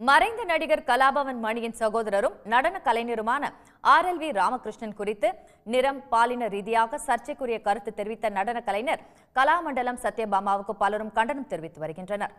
மறைந்த நடிகர் கலாபவன் மணியின் சகோதரரும் நடன கலைஞருமான ஆர் எல் வி ராமகிருஷ்ணன் குறித்து நிறம் பாலின ரீதியாக சர்ச்சைக்குரிய கருத்து தெரிவித்த நடன கலைஞர் கலாமண்டலம் சத்யபாமாவுக்கு பலரும் கண்டனம் தெரிவித்து வருகின்றனர்.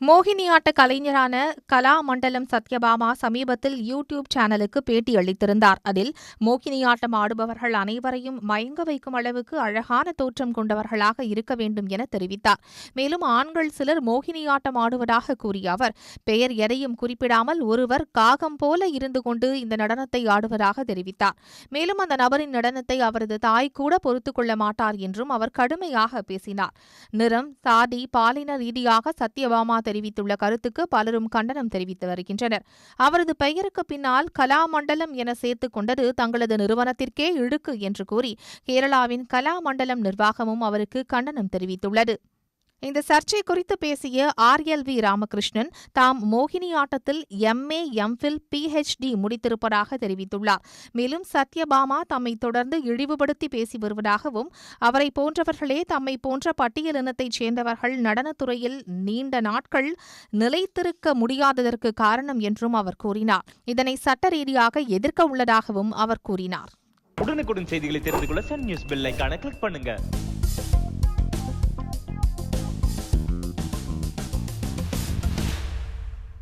மோகினியாட்ட கலைஞரான கலா மண்டலம் சத்யபாமா சமீபத்தில் யூடியூப் சேனலுக்கு பேட்டி அளித்திருந்தார். அதில் மோகினியாட்டம் ஆடுபவர்கள் அனைவரையும் மயங்க வைக்கும் அளவுக்கு அழகான தோற்றம் கொண்டவர்களாக இருக்க வேண்டும் என தெரிவித்தார். மேலும் ஆண்கள் சிலர் மோகினியாட்டம் ஆடுவதாக கூறிய அவர் பெயர் எதையும் குறிப்பிடாமல் ஒருவர் காகம் போல இருந்து கொண்டு இந்த நடனத்தை ஆடுவதாக தெரிவித்தார். மேலும் அந்த நபரின் நடனத்தை அவரது தாய் கூட பொறுத்துக் கொள்ள மாட்டார் என்றும் அவர் கடுமையாக பேசினார். நிறம் சாதி பாலின ரீதியாக சத்யபாமா தெரிவித்துள்ள கருத்துக்கு பலரும் கண்டனம் தெரிவித்து வருகின்றனர். அவரது பெயருக்கு பின்னால் கலாமண்டலம் என சேர்த்துக் கொண்டது தங்களது நிறுவனத்திற்கே இழுக்கு என்று கூறி கேரளாவின் கலாமண்டலம் நிர்வாகமும் அவருக்கு கண்டனம் தெரிவித்துள்ளது. இந்த சர்ச்சை குறித்து பேசிய ஆர் எல் வி ராமகிருஷ்ணன் தாம் மோகினி ஆட்டத்தில் எம்ஏ எம்ஃபில் பிஹெச்டி முடித்திருப்பதாக தெரிவித்துள்ளார். மேலும் சத்யபாமா தம்மை தொடர்ந்து இழிவுபடுத்தி பேசி வருவதாகவும் அவரை போன்றவர்களே தம்மை போன்ற பட்டியலினத்தைச் சேர்ந்தவர்கள் நடனத்துறையில் நீண்ட நாட்கள் நிலைத்திருக்க முடியாததற்கு காரணம் என்றும் அவர் கூறினார். இதனை சட்ட ரீதியாக எதிர்க்க உள்ளதாகவும் அவர் கூறினார். உடனுக்குடன் செய்திகளை தெரிந்து கொள்ள சன் நியூஸ் பெல் கிளிக் பண்ணுங்க.